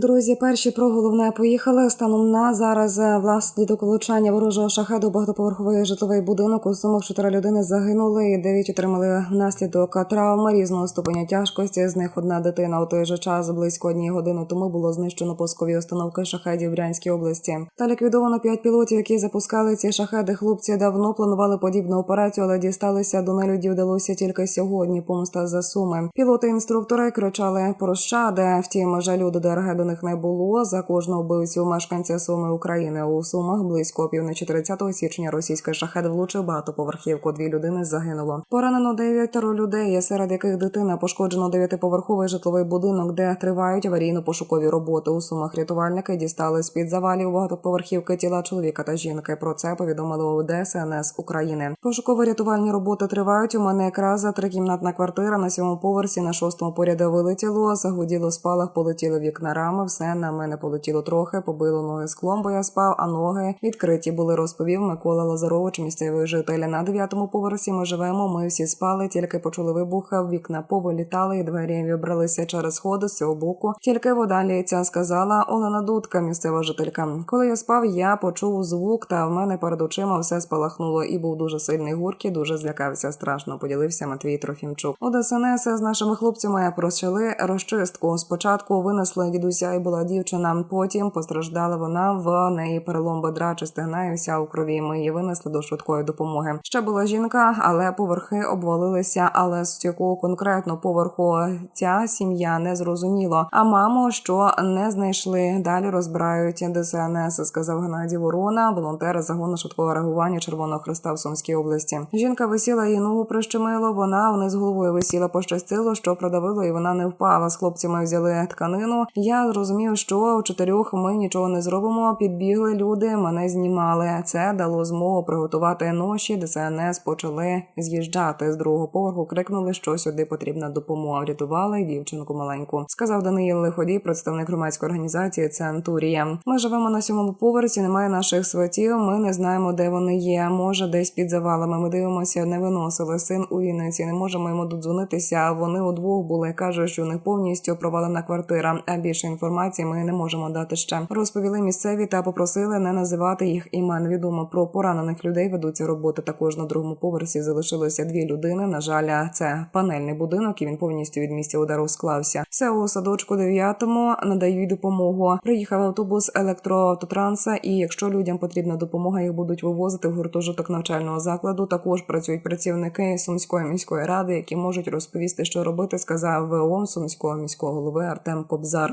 Друзі, перші про головне поїхали. Станом на зараз е, внаслідок влучання ворожого шахеду у багатоповерховий житловий будинок. У сумах чотири людини загинули, і дев'ять отримали внаслідок травми різного ступеня тяжкості. З них одна дитина у той же час близько однієї години тому було знищено пускові установки шахедів в Брянській області. Та ліквідовано п'ять пілотів, які запускали ці шахеди. Хлопці давно планували подібну операцію, але дісталися до нелюдів вдалося тільки сьогодні. Помста за суми. Пілоти-інструктори кричали «Прощаде!». Втім, жалю до ДРГ до них не було. За кожного вбивцю мешканця Суми України у Сумах близько півночі 30 січня російський шахет влучив багатоповерхівку. Дві людини загинуло. Поранено дев'ятеро людей, серед яких дитина пошкоджено дев'ятиповерховий житловий будинок, де тривають аварійно-пошукові роботи. У Сумах рятувальники дістали з під завалів багатоповерхівки тіла чоловіка та жінки. Про це повідомили у ДСНС України. Пошуково-рятувальні роботи тривають. У мене якраз трикімнатна квартира на сьомому поверсі на шостому поряду вилетіло. Загуділо спалах, полетіли вікна рами. Все на мене полетіло трохи, побило ноги склом, бо я спав, а ноги відкриті були. Розповів Микола Лазарович, місцевий житель. На дев'ятому поверсі ми живемо. Ми всі спали, тільки почули вибухи. Вікна повилітали, і двері вибралися через сходи з цього боку. Тільки вода лється, сказала Олена Дудка, місцева жителька. Коли я спав, я почув звук, та в мене перед очима все спалахнуло і був дуже сильний гуркіт, дуже злякався страшно. Поділився Матвій Трофімчук. У ДСНС з нашими хлопцями почали розчистку. Спочатку винесли дідуся і була дівчина. Потім постраждала вона в неї перелом бедра чи стегна і вся у крові. Ми її винесли до швидкої допомоги. Ще була жінка, але поверхи обвалилися. Але з якого конкретно поверху ця сім'я не зрозуміло. А маму, що не знайшли, далі розбирають ДСНС, сказав Геннадій Ворона, волонтер загону швидкого реагування Червоного Христа в Сумській області. Жінка висіла її ногу прищемило. Вона вниз головою висіла, пощастило, що продавило, і вона не впала. З хлопцями взяли тканину. Я зрозумів, що у чотирьох ми нічого не зробимо. Підбігли люди, мене знімали. Це дало змогу приготувати ноші. ДСНС почали з'їжджати з другого поверху. Крикнули, що сюди потрібна допомога. Врятували дівчинку маленьку. Сказав Даниїл Лиходій, представник громадської організації Центурія. Ми живемо на сьомому поверсі. Немає наших сватів. Ми не знаємо, де вони є. Може, десь під завалами. Ми дивимося, не виносили син у Вінниці. Не можемо йому додзвонитися. Вони удвох були. кажуть, що у них повністю провалена квартира. А більше інформації ми не можемо дати ще. Розповіли місцеві та попросили не називати їх імен. Відомо про поранених людей ведуться роботи. Також на другому поверсі залишилося дві людини. На жаль, це панельний будинок, і він повністю від місця удару склався. Все у садочку дев'ятому надають допомогу. Приїхав автобус електроавтотранса, і якщо людям потрібна допомога, їх будуть вивозити в гуртожиток навчального закладу. Також працюють працівники сумської міської ради, які можуть розповісти, що робити, сказав ВОМ сумського міського голови Артем Кобзар.